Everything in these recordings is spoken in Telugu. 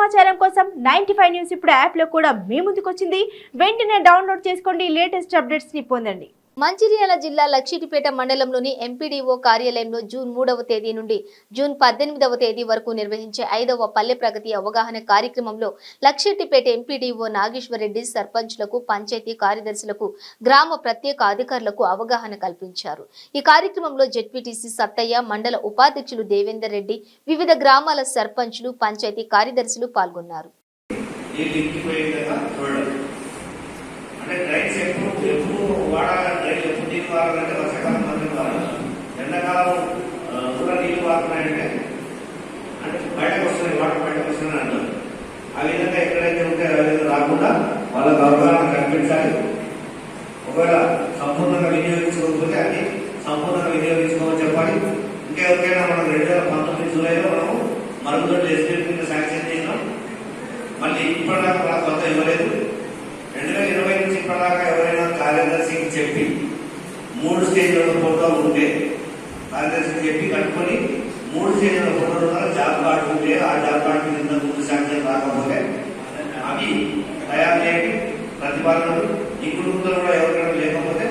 సమాచారం కోసం నైన్టీ ఫైవ్ న్యూస్ ఇప్పుడు యాప్లో కూడా మీ ముందుకొచ్చింది. వెంటనే డౌన్లోడ్ చేసుకోండి. లేటెస్ట్ అప్డేట్స్ని పొందండి. మంచిర్యాల జిల్లా లక్షిటిపేట మండలంలోని ఎంపీడీఓ కార్యాలయంలో జూన్ మూడవ తేదీ నుండి జూన్ పద్దెనిమిదవ తేదీ వరకు నిర్వహించే ఐదవ పల్లె ప్రగతి అవగాహన కార్యక్రమంలో లక్షిటిపేట ఎంపీడీఓ నాగేశ్వరరెడ్డి సర్పంచ్లకు పంచాయతీ కార్యదర్శులకు గ్రామ ప్రత్యేక అధికారులకు అవగాహన కల్పించారు. ఈ కార్యక్రమంలో జెడ్పీటీసీ సత్తయ్య మండల ఉపాధ్యక్షులు దేవేందర్ రెడ్డి వివిధ గ్రామాల సర్పంచ్లు పంచాయతీ కార్యదర్శులు పాల్గొన్నారు. ఎప్పుడు వర్షాకాలం మాత్రమే వాడాలి ఎండాకాలం ఆ, కూడా నీళ్ళు వాడుతున్నాయంటే అంటే బయటకు వస్తున్నాయి వాటర్ బయటకు వస్తున్నాయి అంటారు. ఆ విధంగా ఎక్కడైతే ఉంటే అవేదో రాకుండా వాళ్ళకు అవగాహన కల్పించాలి. ఒకవేళ సంపూర్ణంగా వినియోగించుకోకపోతే అన్ని సంపూర్ణంగా వినియోగించుకోమని చెప్పాలి. ఇంకా ఎవరికైనా మనం రెండు వేల పంతొమ్మిది జూలైలో మనము మరుగుదొడ్లు ఎస్పీఎల్ కింద శాంక్షన్ చేసినాం. మళ్ళీ ఇప్పటిదాకా మనకు కొత్త ఇవ్వలేదు. రెండు వేల ఇరవై నుంచి ఇప్పటిదాకా మూడు స్టేజ్ల ఫోటో ఉంటే కాంగ్రెస్ చెప్పి కట్టుకొని మూడు స్టేజ్ల ఫోటో ద్వారా జాబ్ కార్డు ఉంటే ఆ జాబ్ కార్డు కింద ముందు శాంక్షన్ రాకపోతే అవి తయారు చేయండి. ప్రతిపాదనలు ఈ కుటుంబంలో కూడా ఎవరికైనా లేకపోతే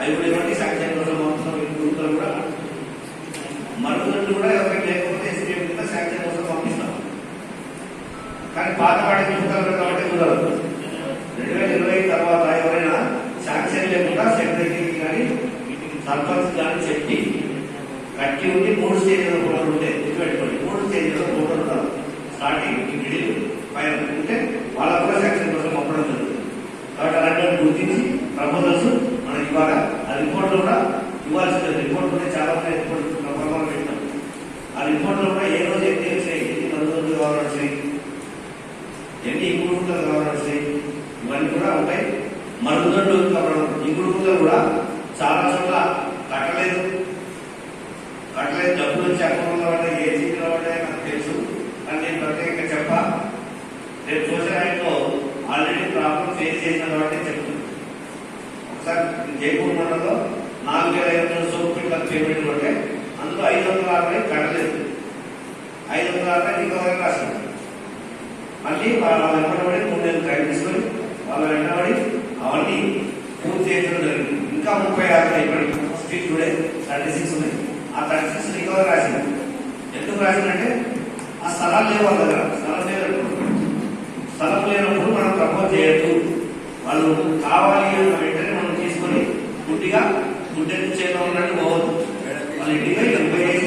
అవి కూడా ఇవ్వండి. శాంక్షన్ కోసం పంపుతాం ఈ కుటుంబంలో కూడా మరుగుదొడ్లు కూడా ఎవరికి లేకపోతే ఎస్పీఎం కింద శాంక్షన్ కోసం పంపిస్తాం. కానీ పాత వాడి కుటుంబాలు కాబట్టి కుదరదు రెండు వేల ఇరవై తర్వాత ఎవరైనా శాంక్షన్ లేకుండా సెక్రటరీ సర్పంచ్ చెప్పి కట్టి ఉండి మూడు స్టేజ్ల ఫోటోలు ఉంటే గుర్తుపెట్టుకోండి. మూడు స్టేజ్ల ఫోటోలు ఉంటారు స్టార్టింగ్ ఈ మిడిల్ పైన ఉంటే వాళ్ళ కూడా సెక్షన్ కోసం పంపడం జరుగుతుంది. కాబట్టి అలాంటి గుర్తించి ప్రపోజల్స్ మనకి ఇవ్వాలి. ఆ రిపోర్ట్లు కూడా ఇవ్వాల్సిన రిపోర్ట్ కూడా చాలా మంది రిపోర్ట్ ప్రపోజల్ పెట్టాం. ఆ రిపోర్ట్లో కూడా ఏ రోజు ఎన్ని వచ్చాయి? ఎన్ని మందులు కావాలని వచ్చాయి? ఎన్ని ఇంగుడుకుంటలు కావాల్సి ఇవన్నీ కూడా ఉంటాయి. మరుగుదొడ్లు కావడం ఇంగుడుకుంటలు కూడా చాలా చోట్ల కట్టలేదు. కట్టలేదు. డబ్బులు వచ్చి అకౌంట్లో పడ్డాయి ఏ చీట్లో పడ్డాయి నాకు తెలుసు. కానీ నేను ప్రత్యేకంగా చెప్పా. రేపు సోషల్ ఆల్రెడీ ప్రాబ్లం ఫేస్ చేసిన కాబట్టి చెప్తుంది ఒకసారి జైపూర్ మండలంలో నాలుగు వేల ఐదు వందల సోపు పిల్లలకు పేమెంట్ ఉంటే అందులో ఐదు వందల అరవై కట్టలేదు. ఐదు వందల అరవై ఇంకో రాసింది మళ్ళీ వాళ్ళ వెంటబడి మూడు నెలలు టైం తీసుకొని వాళ్ళ వెంటబడి అవన్నీ పూర్తి చేయడం జరిగింది. ఇంకా ముప్పై ఆరు ఇప్పటికి. స్ట్రీట్ టుడే థర్టీ సిక్స్ ఉన్నాయి. ఆ థర్టీ సిక్స్ రికవర్ రాసింది? ఎందుకు రాసిందంటే ఆ స్థలాలు లేవు వాళ్ళ దగ్గర. స్థలం లేనప్పుడు స్థలం లేనప్పుడు మనం ప్రపోజ్ చేయొద్దు. వాళ్ళు కావాలి అన్న వెంటనే మనం తీసుకొని గుడ్డిగా గుడ్డెత్తి చేతిలో ఉన్నట్టు పోవద్దు. వాళ్ళు ఇంటికి పోయి